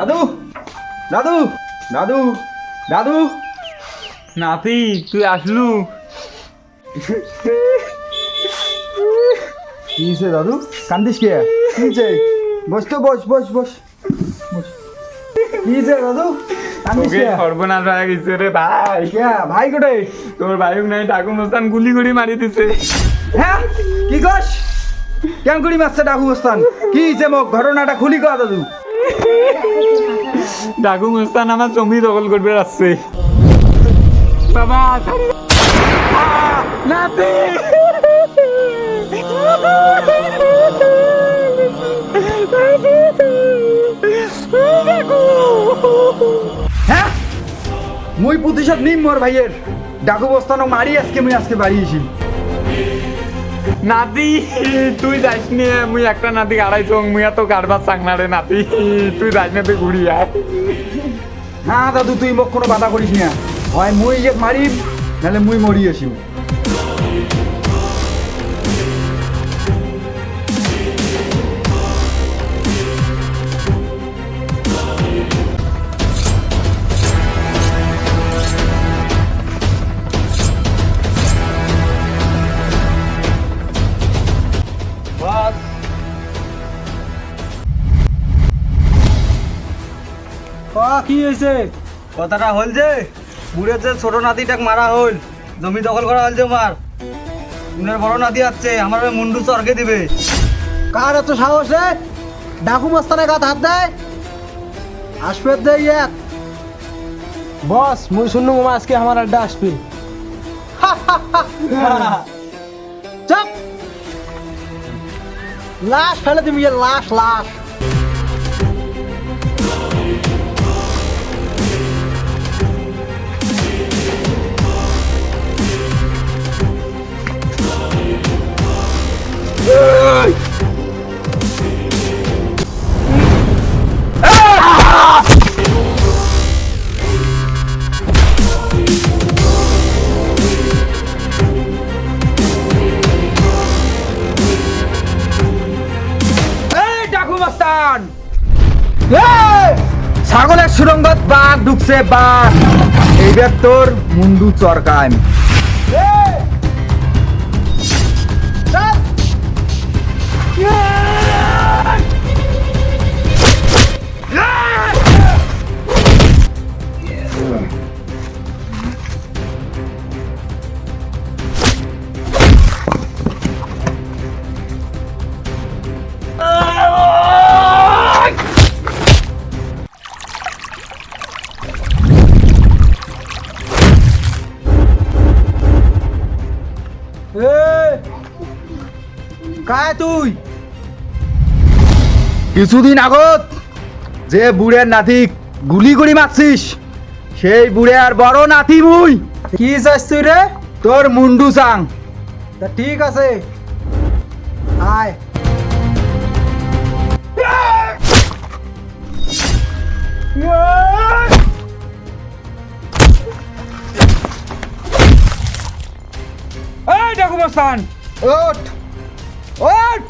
দাদু দাদু দাদু দাদু। নাতি তুই আসলু? কি হয়েছে দাদু? কান্দিস কে? কি হয়েছে বস তো বস বস বস। বস। কি হয়েছে দাদু? সর্বনাশ হয়ে গেছে রে ভাই। কোটে তোর নাই মস্তান গুলি গুলি মারি দিছে। হ্যাঁ? কি কস? কেন করি মারছে ডাকু কি হয়েছে মোক? ঘটনাটা খুলি কয়া দাদু। ডাকু মস্তান আমার জমি দখল করবে আসছে। হ্যাঁ? মুই প্রতিশোধ নিম মোর ভাইয়ের। ডাকু বস্তানো মারি আজকে মুই আজকে বাড়িয়েছি নাতি, তুই যাইস নি, মুই একটা নাতি আড়াইছো মুই তো কারবার চাংনা রে নাতি, তুই যাইস না, তুই ঘুরি আয়। না দাদু, তুই মোক কোনো বাধা করিস না। হয় মুই যে মারিম নাহলে মুই মরি আসিম কি হয়েছে? কথাটা হল যে বুড়ের যে ছোট নাতিটাক মারা হল জমি দখল করা হল যে মার উনার বড় নাতি আছে আমার মুন্ডু চরকে দিবে। কার এত সাহস রে? ডাকু মাস্তানের গাত হাত দেয়? আসবে দে এক বস মুই শুনু মামা আজকে আমার আড্ডা আসবে। চাপ। লাশ ফেলে দিবি লাশ লাশ। ছাগলের সুরঙ্গত বাঘ ঢুকছে বাঘ। এইবার তোর মুন্ডু চরকায়। কায় তুই? কিছুদিন আগত যে বুড়ের নাতি গুলি করে মারছিস সেই বুড়ে আর বড় নাতি মুই। কি চাস তুই রে? তোর মুন্ডু চাং। তা ঠিক আছে। আয়। এই ওঠ। ওঠ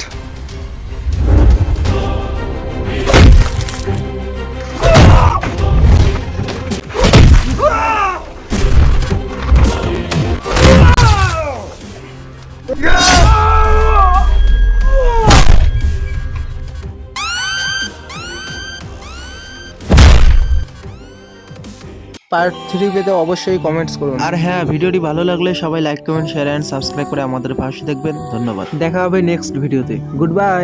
পার্ট থ্রি পেতে অবশ্যই কমেন্টস করুন। আর হ্যাঁ ভিডিওটি ভালো লাগলে সবাই like comment share and subscribe করে আমাদের পাশে দেখবেন। ধন্যবাদ। দেখা হবে নেক্সট ভিডিওতে গুড বাই